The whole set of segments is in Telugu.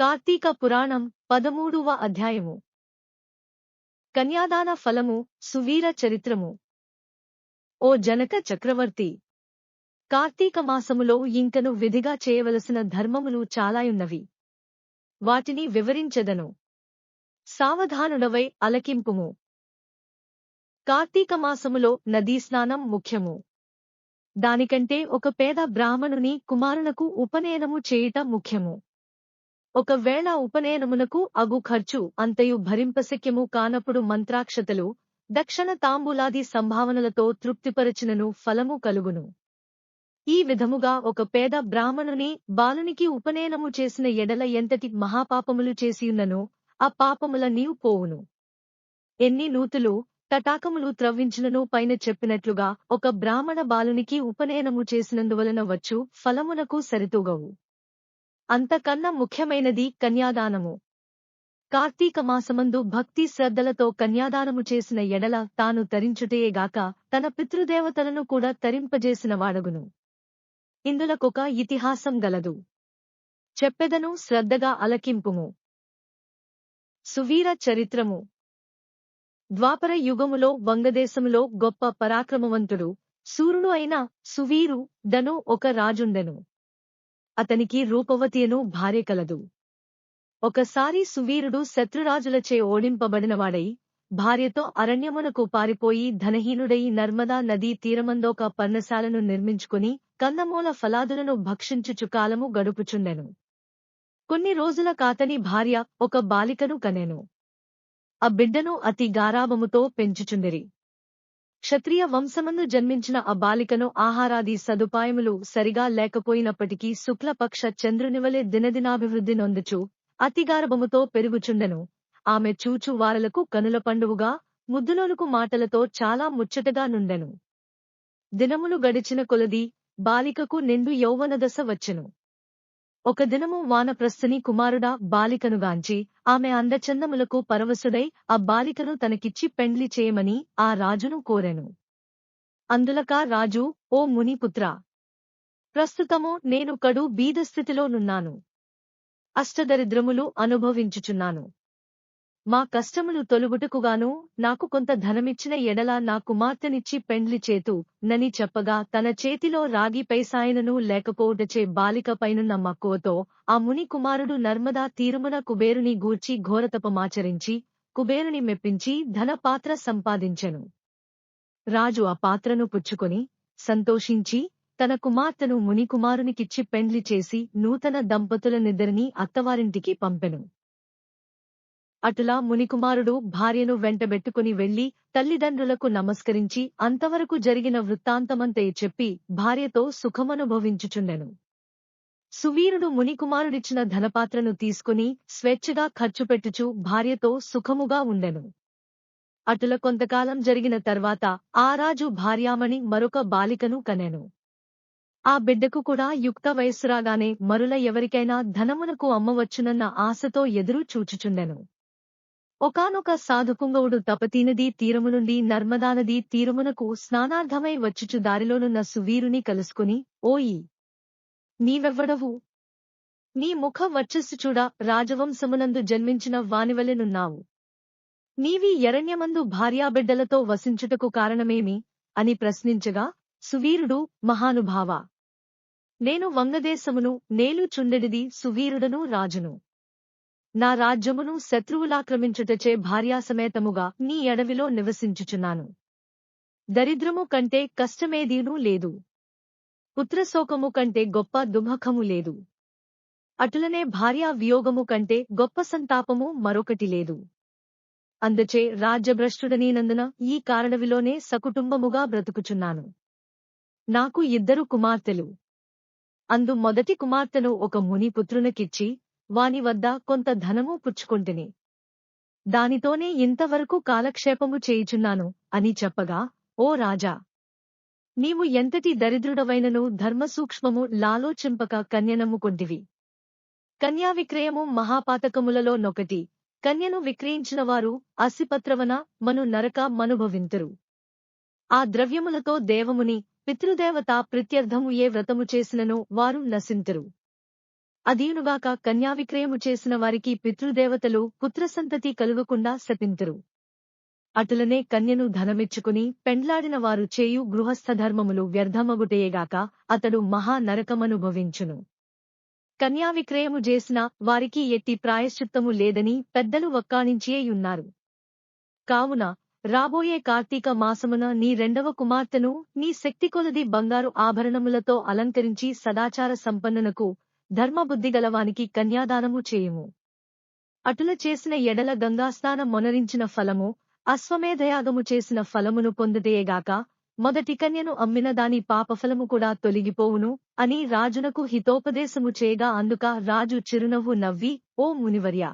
కార్తీక పురాణం పదమూడవ అధ్యాయము. కన్యాదాన ఫలము సువీర చరిత్రము. ఓ జనక చక్రవర్తి కార్తీక మాసములో ఇంకను విధిగా చేయవలసిన ధర్మములు చాలాయున్నవి. వాటిని వివరించెదను. సావధానుడవై అలకింపుము. కార్తీక మాసములో నదీ స్నానం ముఖ్యము. దానికంటే ఒక పేద బ్రాహ్మణుని కుమారునకు ఉపనయనము చేయుట ముఖ్యము. ఒకవేళ ఉపనయనమునకు అగు ఖర్చు అంతయు భరింపశక్యము కానప్పుడు మంత్రాక్షతలు దక్షణ తాంబూలాది సంభావనలతో తృప్తిపరచినను ఫలము కలుగును. ఈ విధముగా ఒక పేద బ్రాహ్మణుని బాలునికి ఉపనయనము చేసిన ఎడల ఎంతటి మహాపాపములు చేసియున్నను ఆ పాపముల నీవు పోవును. ఎన్ని నూతులు తటాకములు త్రవ్వించినను పైన చెప్పినట్లుగా ఒక బ్రాహ్మణ బాలునికి ఉపనయనము చేసినందువలన వచ్చు ఫలమునకు సరితూగవు. అంతకన్నా ముఖ్యమైనది కన్యాదానము. కార్తీక మాసమందు భక్తి శ్రద్ధలతో కన్యాదానము చేసిన ఎడల తాను తరించుటయేగాక తన పితృదేవతలను కూడా తరింపజేసిన వాడగును. ఇందులకొక ఇతిహాసం గలదు. చెప్పెదను శ్రద్ధగా అలకింపుము. సువీర చరిత్రము. ద్వాపర యుగములో వంగదేశములో గొప్ప పరాక్రమవంతుడు సూర్యుడు అయిన సువీరు దను ఒక రాజుండెను. అతనికి రూపవతియను భార్య కలదు. ఒకసారి సువీరుడు శత్రురాజులచే ఓడింపబడినవాడై భార్యతో అరణ్యమునకు పారిపోయి ధనహీనుడై నర్మదా నదీ తీరమందోక పర్ణశాలను నిర్మించుకుని కందమూల ఫలాదులను భక్షించుచు కాలము గడుపుచుండెను. కొన్ని రోజుల కాతని భార్య ఒక బాలికను కనెను. ఆ బిడ్డను అతి గారాబముతో పెంచుచుండిరి. క్షత్రియ వంశమందు జన్మించిన ఆ బాలికను ఆహారాది సదుపాయములు సరిగా లేకపోయినప్పటికీ శుక్లపక్ష చంద్రునివలే దినదినాభివృద్ధి నొందుచు అతిగారభముతో పెరుగుచుండెను. ఆమె చూచు వారలకు కనుల పండువుగా ముద్దులోనుకు మాటలతో చాలా ముచ్చటగా నుండెను. దినములు గడిచిన కొలది బాలికకు నిండు యౌవనదశ వచ్చెను. ఒక దినము వానప్రస్థని కుమారుడా బాలికనుగాంచి ఆమె అందచందములకు పరవశుడై ఆ బాలికను తనకిచ్చి పెండ్లి చేయమని ఆ రాజును కోరెను. అందులకా రాజు ఓ మునిపుత్ర! ప్రస్తుతము నేను కడు బీదస్థితిలోనున్నాను అష్టదరిద్రములు అనుభవించుచున్నాను. మా కష్టములు తొలుగుటకుగాను నాకు కొంత ధనమిచ్చిన ఎడల నా కుమార్తెనిచ్చి పెండ్లి చేతు నని చెప్పగా తన చేతిలో రాగి పైసాయనను లేకపోవుటచే బాలిక పైనున్న మక్కువతో ఆ ముని కుమారుడు నర్మదా తీరుమున కుబేరుని గూర్చి ఘోరతపమాచరించి కుబేరుని మెప్పించి ధనపాత్ర సంపాదించెను. రాజు ఆ పాత్రను పుచ్చుకొని సంతోషించి తన కుమార్తెను మునికుమారునికిచ్చి పెండ్లి చేసి నూతన దంపతులనిద్దరినీ అత్తవారింటికి పంపెను. అటులా మునికుమారుడు భార్యను వెంటబెట్టుకుని వెళ్ళి తల్లిదండ్రులకు నమస్కరించి అంతవరకు జరిగిన వృత్తాంతమంతే చెప్పి భార్యతో సుఖమనుభవించుచుండెను. సువీరుడు మునికుమారుడిచ్చిన ధనపాత్రను తీసుకుని స్వేచ్ఛగా ఖర్చుపెట్టుచు భార్యతో సుఖముగా ఉండెను. అటుల కొంతకాలం జరిగిన తర్వాత ఆ రాజు భార్యామణి మరొక బాలికను కనెను. ఆ బిడ్డకు కూడా యుక్త వయస్సురాగానే మరుల ఎవరికైనా ధనమునకు అమ్మవచ్చునన్న ఆశతో ఎదురు చూచుచుండెను ఒకనొక సాధుపుంగవుడు తపతీనదీ తీరము నుండి నర్మదానదీ తీరమునకు స్నానార్థమై వచ్చుచు దారిలోనున్న సువీరుని కలుసుకుని ఓయి! నీవెవ్వడవు? నీ ముఖ వచ్చస్సు చూడ రాజవంశమునందు జన్మించిన వానివలెనున్నావు నీవి ఎరణ్యమందు భార్యాబిడ్డలతో వసించుటకు కారణమేమి? అని ప్రశ్నించగా సువీరుడు మహానుభావ! నేను వంగదేశమును నేలు చుండెడిది సువీరుడను రాజును. నా రాజ్యమును శత్రువులాక్రమించుటచే భార్యాసమేతముగా నీ ఎడవిలో నివసించుచున్నాను. దరిద్రము కంటే కష్టమేదీనూ లేదు. పుత్రశోకము కంటే గొప్ప దుమఖము లేదు. అటులనే భార్యా వియోగము కంటే గొప్ప సంతాపము మరొకటి లేదు. అందుచే రాజ్యభ్రష్టుడనీనందున ఈ కారణవిలోనే సకుటుంబముగా బ్రతుకుచున్నాను. నాకు ఇద్దరు కుమార్తెలు. అందు మొదటి కుమార్తెను ఒక మునిపుత్రునకిచ్చి వాని వద్ద కొంత ధనము పుచ్చుకొంటిని. దానితోనే ఇంతవరకు కాలక్షేపము చేయుచున్నాను అని చెప్పగా ఓ రాజా! నీవు ఎంతటి దరిద్రుడవైనను ధర్మసూక్ష్మము లాలోచింపక కన్యనమ్ముకొంటివి కన్యా విక్రయము మహాపాతకములలో నొకటి. కన్యను విక్రయించినవారు అసిపత్రవన మను నరక మనుభవింతురు. ఆ ద్రవ్యములతో దేవముని పితృదేవత ప్రత్యర్థము ఏ వ్రతము చేసినను వారు నశింతురు. అదీనుగాక కన్యావిక్రయము చేసిన వారికి పితృదేవతలు పుత్రసంతతి కలుగకుండా శపింతురు. అటులనే కన్యను ధనమిచ్చుకుని పెండ్లాడిన వారు చేయు గృహస్థధర్మములు వ్యర్థమగుటయేగాక అతడు మహానరకమనుభవించును కన్యావిక్రయము చేసిన వారికి ఎట్టి ప్రాయశ్చిత్తము లేదని పెద్దలు వక్కాణించియేయున్నారు కావున రాబోయే కార్తీక మాసమున నీ రెండవ కుమార్తెను నీ శక్తికొలది బంగారు ఆభరణములతో అలంకరించి సదాచార సంపన్నునకు ధర్మబుద్ధిగలవానికి కన్యాదానము చేయుము. అటుల చేసిన ఎడల గంగాస్నానం మొనరించిన ఫలము అశ్వమేధయాగము చేసిన ఫలమును పొందుటయేగాక మొదటి కన్యను అమ్మిన దాని పాపఫలము కూడా తొలగిపోవును అని రాజునకు హితోపదేశము చేయగా అందుక రాజు చిరునవ్వు నవ్వి ఓ మునివర్య!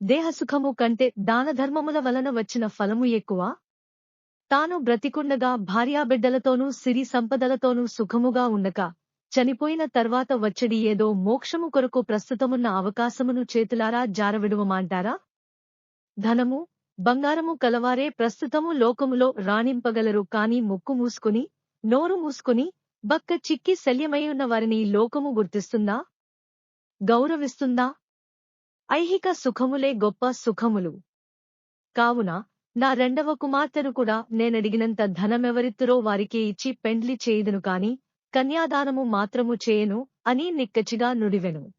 దేహసుఖము కంటే దానధర్మముల వలన వచ్చిన ఫలము ఎక్కువ? తాను బ్రతికుండగా భార్యాబిడ్డలతోనూ సిరి సంపదలతోనూ సుఖముగా ఉండక చనిపోయిన తర్వాత వచ్చడి ఏదో మోక్షము కొరకు ప్రస్తుతమున్న అవకాశమును చేతులారా జారవిడువమాంటారా? ధనము బంగారము కలవారే ప్రస్తుతము లోకములో రాణింపగలరు కాని ముక్కు మూసుకుని నోరు మూసుకుని బక్క చిక్కి శల్యమయ్యున్న వారిని లోకము గుర్తిస్తుందా? గౌరవిస్తుందా? ఐహిక సుఖములే గొప్ప సుఖములు. కావున నా రెండవ కుమార్తెను కూడా నేనడిగినంత ధనమెవరిత్తురో వారికే ఇచ్చి పెండ్లి చేయుదును కాని కన్యాదానము మాత్రము చేయను అని నిక్కచ్చిగా నుడివెను.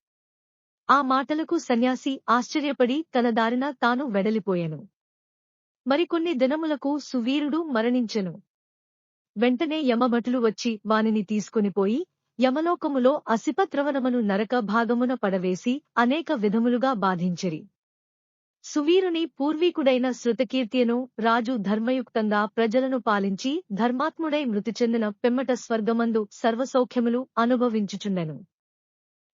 ఆ మాటలకు సన్యాసి ఆశ్చర్యపడి తన దారిన తాను వెడలిపోయెను. మరికొన్ని దినములకు సువీరుడు మరణించెను. వెంటనే యమభటులు వచ్చి వానిని తీసుకునిపోయి యమలోకములో అసిపత్రవనమును నరక భాగమున పడవేసి అనేక విధములుగా బాధించిరి. సువీరుని పూర్వీకుడైన శృతకీర్తియను రాజు ధర్మయుక్తంగా ప్రజలను పాలించి ధర్మాత్ముడై మృతి చెందిన పెమ్మట స్వర్గమందు సర్వసౌఖ్యములు అనుభవించుచుండెను.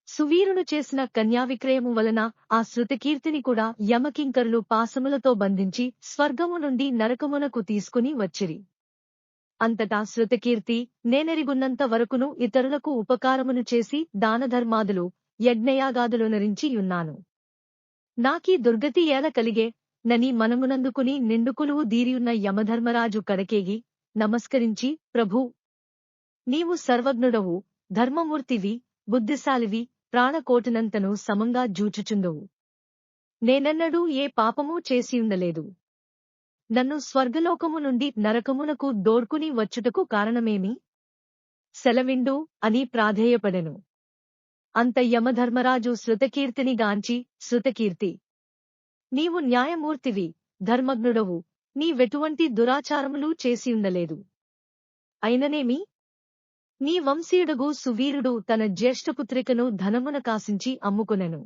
సువీరును చేసిన కన్యావిక్రయము వలన ఆ శృతకీర్తిని కూడా యమకింకరులు పాసములతో బంధించి స్వర్గము నుండి నరకమునకు తీసుకుని వచ్చిరి. అంతటా శృతకీర్తి నేనెరిగున్నంత వరకును ఇతరులకు ఉపకారమును చేసి దానధర్మాదులు యజ్ఞయాగాదులు నరించి యున్నాను. నాకీ దుర్గతి ఏల కలిగే? నని మనమునందుకుని నిండుకులువు దీరియున్న యమధర్మరాజు కడకేగి నమస్కరించి ప్రభూ! నీవు సర్వజ్ఞుడవు ధర్మమూర్తివి బుద్ధిశాలివి ప్రాణకోటినంతను సమంగా జూచుచుందవు నేనెన్నడూ ఏ పాపమూ చేసియుండలేదు. నన్ను స్వర్గలోకము నుండి నరకమునకు దోడ్కుని వచ్చుటకు కారణమేమి? సెలవిండు అని ప్రాధేయపడెను. అంత యమధర్మరాజు శృతకీర్తిని గాంచి శృతకీర్తి నీవు న్యాయమూర్తివి ధర్మజ్ఞుడవు నీవెటువంటి దురాచారములు చేసియుండలేదు అయిననేమి? నీ వంశీయుడగు సువీరుడు తన జ్యేష్ఠపుత్రికను ధనమున కాసించి అమ్ముకునెను.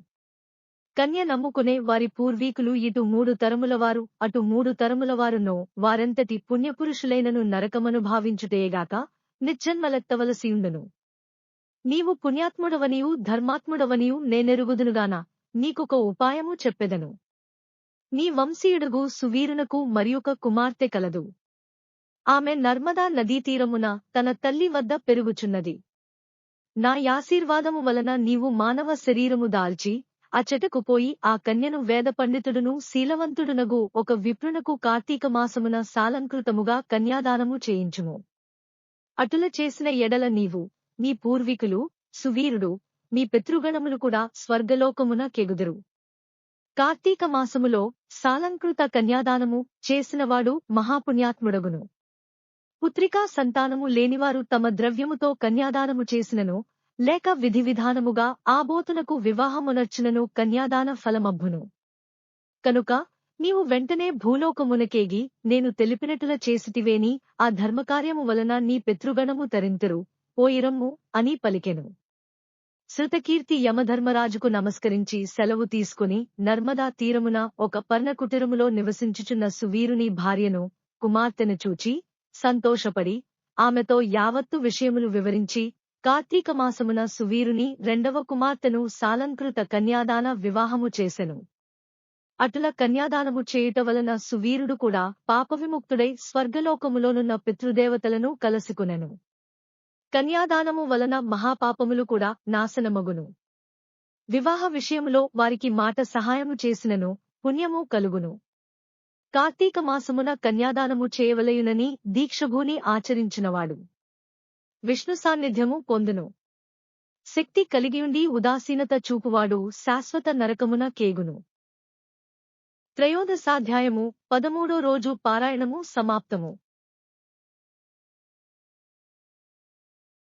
కన్య నమ్ముకునే వారి పూర్వీకులు ఇటు మూడు తరములవారు అటు మూడు తరములవారునో వారెంతటి పుణ్యపురుషులైనను నరకమను భావించుటేగాక నిజ్జన్మలెత్తవలసియుండును నీవు పుణ్యాత్ముడవనియు ధర్మాత్ముడవనియు నేనెరుగుదునుగాన? నీకొక ఉపాయము చెప్పెదను. నీ వంశీయుడుగు సువీరునకు మరియొక కుమార్తె కలదు. ఆమె నర్మదా నదీతీరమున తన తల్లి వద్ద పెరుగుచున్నది. నా యాశీర్వాదము వలన నీవు మానవ శరీరము దాల్చి అచటకు పోయి ఆ కన్యను వేద పండితుడును శీలవంతుడునగు ఒక విప్రునకు కార్తీక మాసమున సాలంకృతముగా కన్యాదానము చేయించుము. అటుల చేసిన ఎడల నీవు నీ పూర్వీకులు సువీరుడు మీ పితృగణములు కూడా స్వర్గలోకమున కెగుదురు. కార్తీక మాసములో సాలంకృత కన్యాదానము చేసినవాడు మహాపుణ్యాత్ముడగును. పుత్రికా సంతానము లేనివారు తమ ద్రవ్యముతో కన్యాదానము చేసినను లేక విధి విధానముగా ఆబోతునకు వివాహమునర్చునను కన్యాదాన ఫలమబ్బును. కనుక నీవు వెంటనే భూలోకమునకేగి నేను తెలిపినట్టుల చేసిటివేని ఆ ధర్మకార్యము వలన నీ పితృగణము తరింతురు. పోయిరమ్ము అని పలికెను. శృతకీర్తి యమధర్మరాజుకు నమస్కరించి సెలవు తీసుకుని నర్మదా తీరమున ఒక పర్ణకుటిరములో నివసించుచున్న సువీరుని భార్యను కుమార్తెను చూచి సంతోషపడి ఆమెతో యావత్తు విషయములు వివరించి కార్తీక మాసమున సువీరుని రెండవ కుమార్తెను సాలంకృత కన్యాదాన వివాహము చేసెను. అటుల కన్యాదానము చేయుట వలన సువీరుడు కూడా పాపవిముక్తుడై స్వర్గలోకములోనున్న పితృదేవతలను కలసికొనెను. కన్యాదానము వలన మహాపాపములు కూడా నాశనమగును. వివాహ విషయములో వారికి మాట సహాయము చేసినను పుణ్యము కలుగును. కార్తీక మాసమున కన్యాదానము చేయవలయునని దీక్షభూని ఆచరించినవాడు. విష్ణు సాన్నిధ్యము పొందును. శక్తి కలిగియుండి ఉదాసీనత చూపువాడు శాశ్వత నరకమున కేగును. త్రయోదశాధ్యాయము పదమూడో రోజు పారాయణము సమాప్తము.